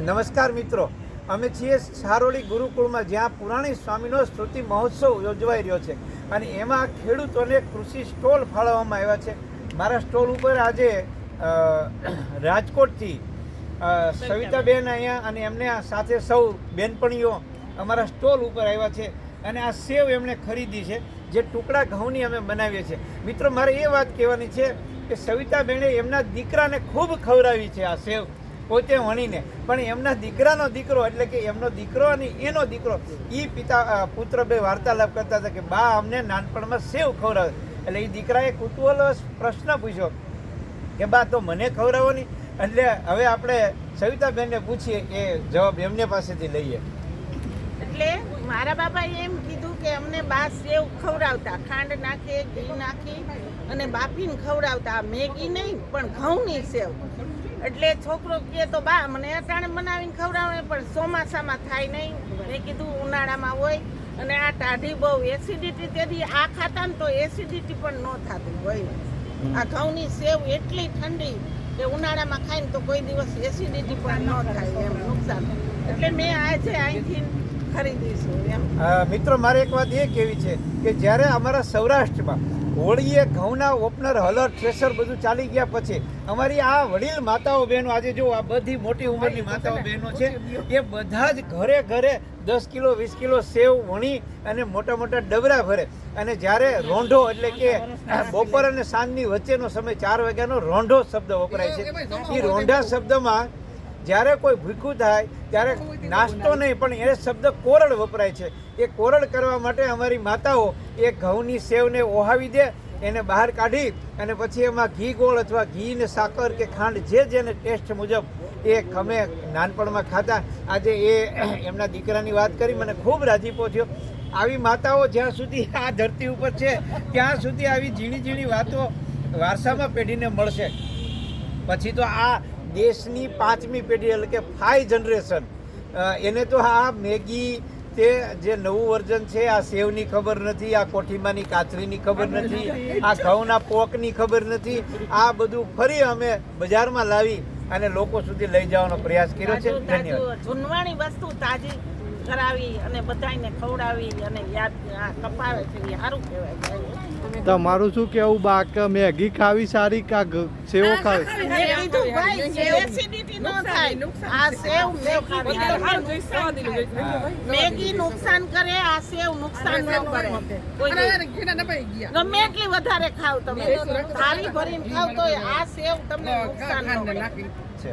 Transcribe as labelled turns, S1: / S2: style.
S1: નમસ્કાર મિત્રો. અમે છીએ સારોલી ગુરુકુળમાં, જ્યાં પુરાણી સ્વામીનો સ્મૃતિ મહોત્સવ યોજવાઈ રહ્યો છે. અને એમાં ખેડૂતોને કૃષિ સ્ટોલ ફાળવવામાં આવ્યા છે. મારા સ્ટોલ ઉપર આજે રાજકોટથી સવિતાબેન અહીંયા અને એમને સાથે સૌ બેનપણીઓ અમારા સ્ટોલ ઉપર આવ્યા છે. અને આ સેવ એમણે ખરીદી છે, જે ટુકડા ઘઉંની અમે બનાવીએ છીએ. મિત્રો, મારે એ વાત કહેવાની છે કે સવિતાબેને એમના દીકરાને ખૂબ ખવડાવી છે આ સેવ. પોતે વણીને. પણ એમના દીકરાનો દીકરો એટલે કે એમનો દીકરો અને એનો દીકરો એ પિતા પુત્ર બે વાર્તાલાપ કરતા હતા કે, બા, અમને નાનપણમાં સેવ ખવડાવે. એટલે એ દીકરાએ કુતૂહલવશ પ્રશ્ન પૂછ્યો કે, બા, તો મને ખવડાવો નહીં? એટલે હવે આપણે સવિતાબેનને પૂછીએ, એ જવાબ એમને પાસેથી લઈએ.
S2: એટલે મારા બાપાએ એમ કીધું કે, અમને બા સેવ ખવડાવતા, ખાંડ નાખી, ઘી નાખી અને બાફીને ખવડાવતા. મેગી નહીં, પણ ઘઉંની સેવ. એટલે છોકરો કે તો બા મને અટાણે બનાવીને ખવડાવે પણ ચોમાસામાં થાય નહીં. મેં કીધું ઉનાળામાં હોય અને આ ટાઢી બહુ એસિડિટી તેથી આ ખાતા ને તો એસિડિટી પણ ન થતી હોય. આ ઘઉંની સેવ એટલી ઠંડી કે ઉનાળામાં ખાય ને તો કોઈ દિવસ એસિડિટી પણ ન થાય એમ નુકસાન. એટલે મેં આજે અહીંથી ખરીદીશું એમ.
S1: મિત્રો મારે એક વાત એ કેવી છે કે જ્યારે અમારા સૌરાષ્ટ્રમાં હોળીએ ઘઉંના ઓપનર હલર થ્રેસર બધું ચાલી ગયા પછી. અમારી આ વડીલ માતાઓ બહેનો આજે જો આ બધી મોટી ઉંમરની માતાઓ બહેનો છે એ બધા જ ઘરે ઘરે દસ કિલો વીસ કિલો સેવ વણી અને મોટા મોટા ડબરા ભરે. અને જ્યારે રોંઢો એટલે કે બપોર અને સાંજની વચ્ચેનો સમય ચાર વાગ્યાનો રોંઢો શબ્દ વપરાય છે. એ રોંઢા શબ્દમાં જ્યારે કોઈ ભૂખ્યું થાય ત્યારે નાસ્તો નહીં, પણ એ શબ્દ કોરડ વપરાય છે. એ કોરડ કરવા માટે અમારી માતાઓ એ ઘઉંની સેવને ઓહાવી દે, એને બહાર કાઢી અને પછી એમાં ઘી ગોળ અથવા ઘી ને સાકર કે ખાંડ જે જેને ટેસ્ટ મુજબ એ અમે નાનપણમાં ખાતા આજે એ એમના દીકરાની વાત કરી, મને ખૂબ રાજીપો થયો આવી માતાઓ જ્યાં સુધી આ ધરતી ઉપર છે, ત્યાં સુધી આવી ઝીણી ઝીણી વાતો વારસામાં પેઢીને મળશે. પછી તો આ દેશની પાંચમી પેઢી એટલે કે ફાઈવ જનરેશન એને તો આ મેગી તે જે નવું વર્ઝન છે આ સેવની ખબર નથી આ કોઠીમાની કાચરીની ખબર નથી આ ઘઉંના પોકની ખબર નથી આ બધું ફરી અમે બજારમાં લાવી અને લોકો સુધી લઈ જવાનો પ્રયાસ કર્યો છે. ધન્યવાદ.
S2: જૂનવાણી વસ્તુ તાજી. કરાવી અને બધાને ખવડાવી અને યાદ આ કપાવે છે એ સારું કહેવાય
S3: તમારું શું કેવું બા કે મેગી ખાવી સારી કા સેવો ખાવી?
S2: મેં કીધું ભાઈ સેવ એસિડિટી ન થાય. આ સેવ મેગી મેગી નુકસાન કરે આ સેવ નુકસાન ન કરે. ગમે એટલી વધારે ખાવ તમે. થાળી ભરીને ખાવ તો આ સેવ તમને નુકસાન ન કરે.
S1: છે.